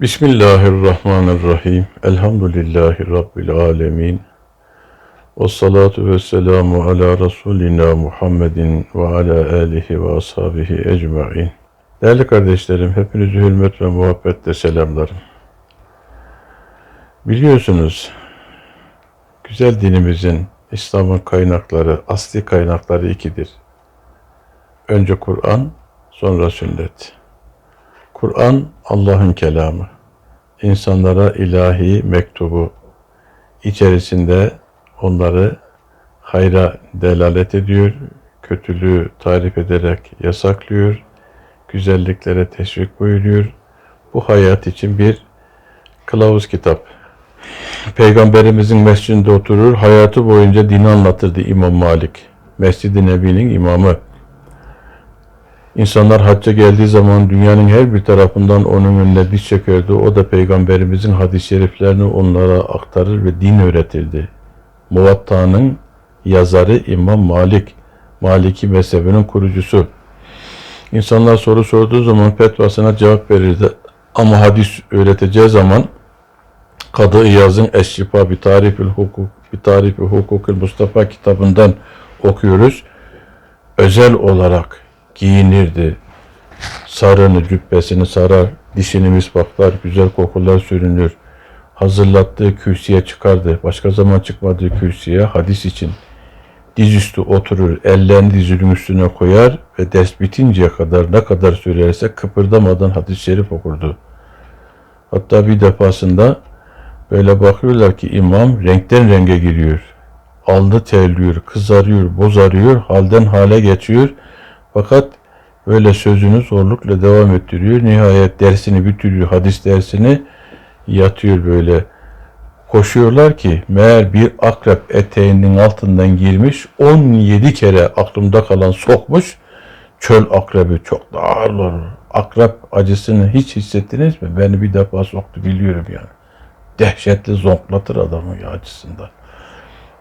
Bismillahirrahmanirrahim. Elhamdülillahi Rabbil alemin. Ve salatu ve selamu ala Resulina Muhammedin ve ala alihi ve ashabihi ecma'in. Değerli kardeşlerim, hepinizi hürmet ve muhabbetle selamlarım. Biliyorsunuz, güzel dinimizin, İslam'ın kaynakları, asli kaynakları ikidir. Önce Kur'an, sonra sünnet. Kur'an Allah'ın kelamı. İnsanlara ilahi mektubu içerisinde onları hayra delalet ediyor, kötülüğü tarif ederek yasaklıyor, güzelliklere teşvik buyuruyor. Bu hayat için bir kılavuz kitap. Peygamberimizin mescidinde oturur, hayatı boyunca dini anlatırdı İmam Malik. Mescid-i Nebi'nin imamı. İnsanlar hacca geldiği zaman dünyanın her bir tarafından onun önüne diz çökerdi. O da peygamberimizin hadis-i şeriflerini onlara aktarır ve din öğretirdi. Muvatta'nın yazarı İmam Malik, Maliki mezhebinin kurucusu. İnsanlar soru sorduğu zaman fetvasına cevap verirdi. Ama hadis öğreteceği zaman Kadı İyaz'ın Eşşifa bir tarifül hukuk, bir tarifi hukukul Mustafa kitabından okuyoruz. Özel olarak giyinirdi. Sarını, cübbesini sarar, dişini mispaklar, güzel kokular sürünür. Hazırlattığı kürsüye çıkardı. Başka zaman çıkmadığı kürsüye hadis için dizüstü oturur, ellerini dizinin üstüne koyar ve ders bitinceye kadar ne kadar söylerse kıpırdamadan hadis-i şerif okurdu. Hatta bir defasında böyle bakıyorlar ki imam renkten renge giriyor. Alnı terliyor, kızarıyor, bozarıyor, halden hale geçiyor. Fakat böyle sözünü zorlukla devam ettiriyor. Nihayet dersini bitiriyor, hadis dersini yatıyor böyle. Koşuyorlar ki meğer bir akrep eteğinin altından girmiş, 17 kere aklımda kalan sokmuş. Çöl akrebi çok da ağır olur. Akrep acısını hiç hissettiniz mi? Beni bir defa soktu biliyorum yani. Dehşetli zonklatır adamı acısından.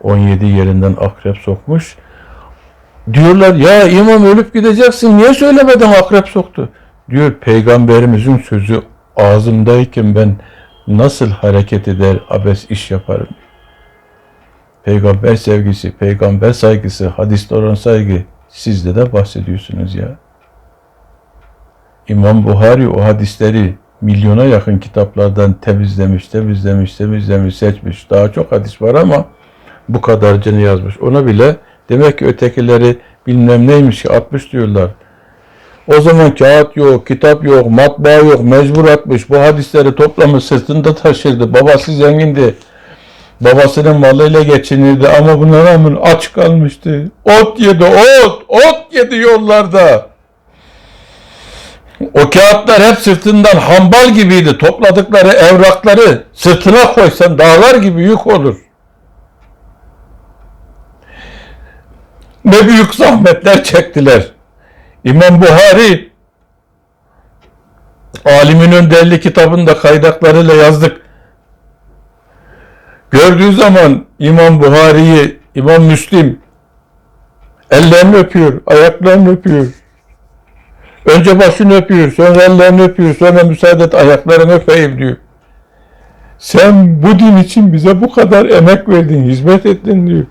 17 yerinden akrep sokmuş. Diyorlar ya imam ölüp gideceksin niye söylemeden akrep soktu? Diyor peygamberimizin sözü ağzımdayken ben nasıl hareket eder abes iş yaparım? Peygamber sevgisi, peygamber saygısı, hadiste olan saygı sizde de bahsediyorsunuz ya. İmam Buhari o hadisleri milyona yakın kitaplardan temizlemiş, temizlemiş, temizlemiş, seçmiş. Daha çok hadis var ama bu kadarcını yazmış. Ona bile demek ki ötekileri bilmem neymiş ki atmış diyorlar. O zaman kağıt yok, kitap yok, matbaa yok, mecbur atmış. Bu hadisleri toplamış sırtında taşırdı. Babası zengindi. Babasının malıyla geçinirdi ama buna rağmen aç kalmıştı. Ot yedi, ot, ot yedi yollarda. O kağıtlar hep sırtından hambal gibiydi. Topladıkları evrakları sırtına koysan dağlar gibi yük olur. Ne büyük zahmetler çektiler. İmam Buhari Alimin Önderli kitabında kaydaklarıyla yazdık. Gördüğü zaman İmam Buhari'yi, İmam Müslim ellerini öpüyor, ayaklarını öpüyor. Önce başını öpüyor, sonra ellerini öpüyor, sonra müsaade et ayaklarını öpeyim diyor. Sen bu din için bize bu kadar emek verdin, hizmet ettin diyor.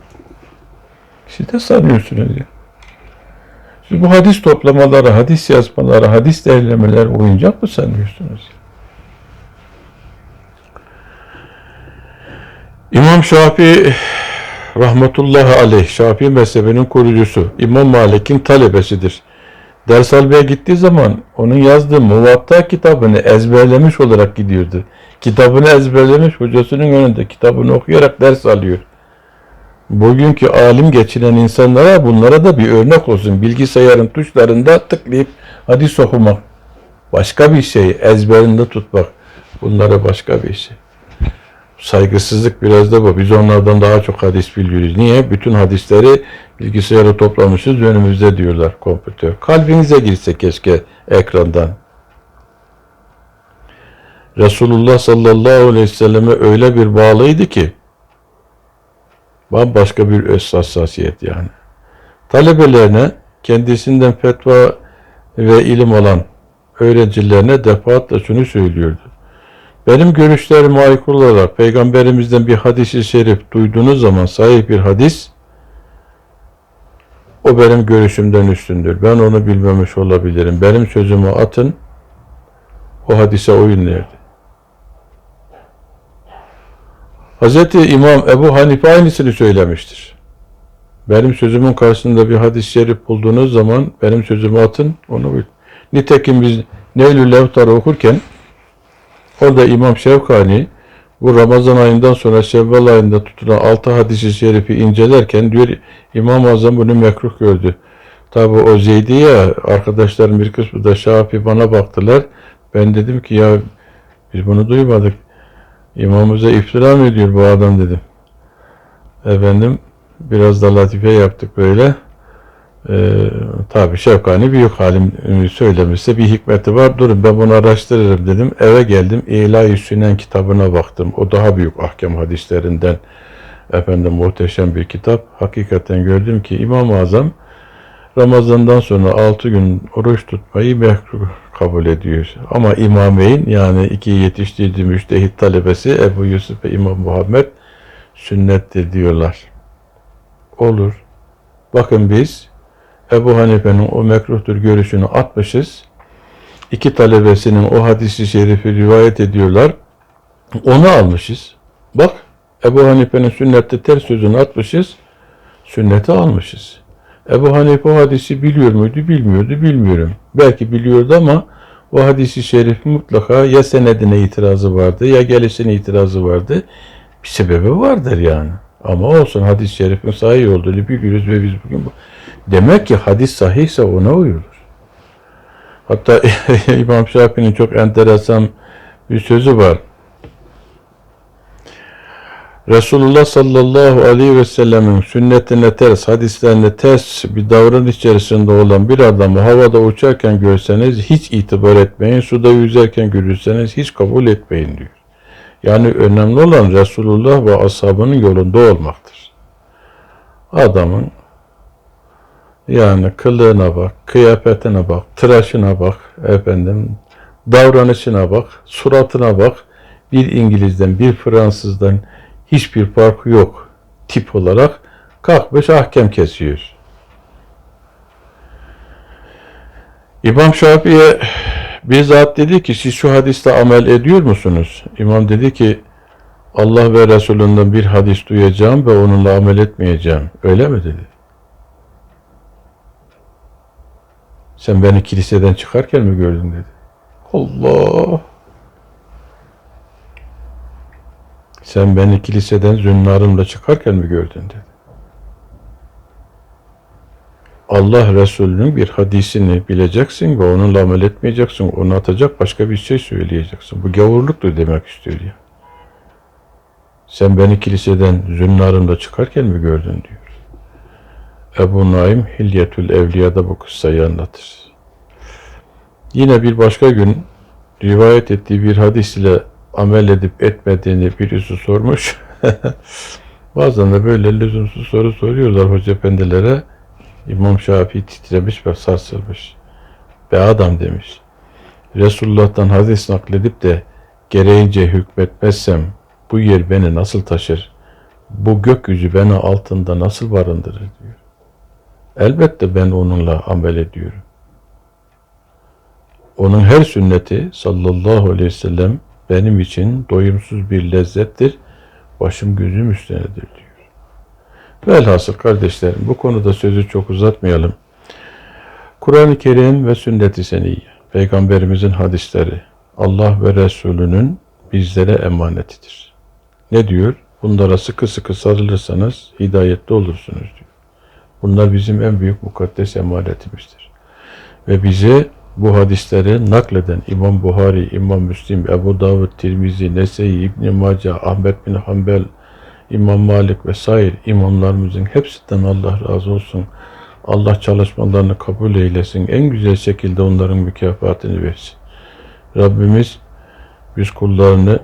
Siz de sanıyorsunuz ya. Siz bu hadis toplamaları, hadis yazmaları, hadis derlemeleri oyuncak mı sanıyorsunuz? İmam Şafii rahmetullahi aleyh, Şafii mezhebinin kurucusu, İmam Malik'in talebesidir. Ders almaya gittiği zaman onun yazdığı Muvatta kitabını ezberlemiş olarak gidiyordu. Kitabını ezberlemiş, hocasının önünde kitabını okuyarak ders alıyor. Bugünkü alim geçinen insanlara bunlara da bir örnek olsun. Bilgisayarın tuşlarında tıklayıp hadis okumak. Başka bir şey. Ezberinde tutmak. Bunlara başka bir şey. Saygısızlık biraz da bu. Biz onlardan daha çok hadis biliyoruz. Niye? Bütün hadisleri bilgisayara toplamışız önümüzde diyorlar kompütör. Kalbinize girse keşke ekrandan. Resulullah sallallahu aleyhi ve selleme öyle bir bağlıydı ki bambaşka bir hassasiyet yani. Talebelerine kendisinden fetva ve ilim alan öğrencilerine defaatle şunu söylüyordu. Benim görüşlerime aykırı olarak peygamberimizden bir hadisi şerif duyduğunuz zaman sahih bir hadis o benim görüşümden üstündür. Ben onu bilmemiş olabilirim. Benim sözümü atın o hadise uyun derdi. Hazreti İmam Ebu Hanife aynısını söylemiştir. Benim sözümün karşısında bir hadis-i şerif bulduğunuz zaman benim sözümü atın, onu bil. Nitekim biz Neylül Levtar'ı okurken orada İmam Şevkani bu Ramazan ayından sonra Şevval ayında tutulan altı hadis-i şerifi incelerken diyor İmam-ı Azam bunu mekruh gördü. Tabi o Zeydi ya arkadaşlarım bir kısmı da Şafi bana baktılar. Ben dedim ki ya biz bunu duymadık. İmamımıza iftira mı ediyor bu adam dedim. Efendim biraz da latife yaptık böyle. Ee, tabi Şevkani büyük halim söylemişse bir hikmeti var. Durun ben bunu araştırırım dedim. Eve geldim. İlahi Sünen kitabına baktım. O daha büyük ahkam hadislerinden efendim muhteşem bir kitap. Hakikaten gördüm ki İmam-ı Azam Ramazan'dan sonra 6 gün oruç tutmayı mekruh kabul ediyor. Ama İmameyn yani iki yetiştirdiği müştehit talebesi Ebu Yusuf ve İmam Muhammed sünnettir diyorlar. Olur. Bakın biz Ebu Hanife'nin o mekruhtur görüşünü atmışız. İki talebesinin o hadisi şerifi rivayet ediyorlar. Onu almışız. Bak Ebu Hanife'nin sünnette ters sözünü atmışız. Sünneti almışız. Ebu Hanife o hadisi biliyor muydu? Bilmiyordu, bilmiyorum. Belki biliyordu ama o hadisi şerif mutlaka ya senedine itirazı vardı ya gelişine itirazı vardı. Bir sebebi vardır yani. Ama olsun hadis-i şerifin sahih olduğunu biliyoruz ve biz bugün bu. Demek ki hadis sahihse ona uyulur. Hatta İmam Şafii'nin çok enteresan bir sözü var. Resulullah sallallahu aleyhi ve sellemin sünnetine ters, hadislerine ters bir davranış içerisinde olan bir adamı havada uçarken görseniz hiç itibar etmeyin, suda yüzerken görürseniz hiç kabul etmeyin diyor. Yani önemli olan Resulullah ve ashabının yolunda olmaktır. Adamın yani kılığına bak, kıyafetine bak, tıraşına bak, efendim, davranışına bak, suratına bak. Bir İngiliz'den, bir Fransız'dan hiçbir farkı yok tip olarak. Kalkmış ahkem kesiyor. İmam Şafii'ye bir zat dedi ki siz şu hadiste amel ediyor musunuz? İmam dedi ki Allah ve Resulünden bir hadis duyacağım ve onunla amel etmeyeceğim. Öyle mi dedi? Sen beni kiliseden çıkarken mi gördün dedi. Allah! Sen beni kiliseden zünnarımla çıkarken mi gördün dedi. Allah Resulü'nün bir hadisini bileceksin ve onunla amel etmeyeceksin. Onu atacak başka bir şey söyleyeceksin. Bu gavurluktur demek istiyor ya. Sen beni kiliseden zünnarımla çıkarken mi gördün diyor. Ebu Naim Hilyetül Evliya'da bu kıssayı anlatır. Yine bir başka gün rivayet ettiği bir hadis ile amel edip etmediğini birisi sormuş. Bazen de böyle lüzumsuz soru soruyorlar hoca efendilere. İmam Şafii titremiş ve sarsılmış. Be adam demiş. Resulullah'tan hadis nakledip de gereğince hükmetmezsem bu yer beni nasıl taşır? Bu gökyüzü beni altında nasıl barındırır diyor. Elbette ben onunla amel ediyorum. Onun her sünneti sallallahu aleyhi ve sellem benim için doyumsuz bir lezzettir. Başım gözüm üstünedir diyor. Velhasıl kardeşlerim bu konuda sözü çok uzatmayalım. Kur'an-ı Kerim ve sünnet-i seniyye, Peygamberimizin hadisleri, Allah ve Resulünün bizlere emanetidir. Ne diyor? Bunlara sıkı sıkı sarılırsanız hidayette olursunuz diyor. Bunlar bizim en büyük mukaddes emanetimizdir. Ve bize bu hadisleri nakleden İmam Buhari, İmam Müslim, Ebu Davud, Tirmizi, Nese'yi, İbn Mace, Ahmet bin Hanbel, İmam Malik vesaire imamlarımızın hepsinden Allah razı olsun. Allah çalışmalarını kabul eylesin. En güzel şekilde onların mükafatını versin. Rabbimiz biz kullarını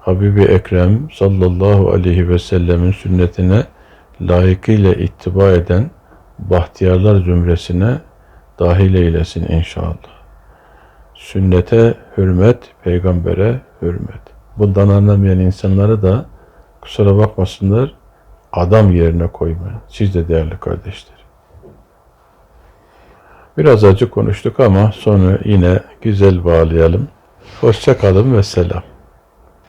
Habibi Ekrem sallallahu aleyhi ve sellemin sünnetine layıkıyla ittiba eden bahtiyarlar zümresine dahil eylesin inşallah. Sünnete hürmet, peygambere hürmet. bundan anlamayan insanları da kusura bakmasınlar adam yerine koymayın. Siz de değerli kardeşler. Biraz acı konuştuk ama sonu yine güzel bağlayalım. Hoşça kalın ve selam.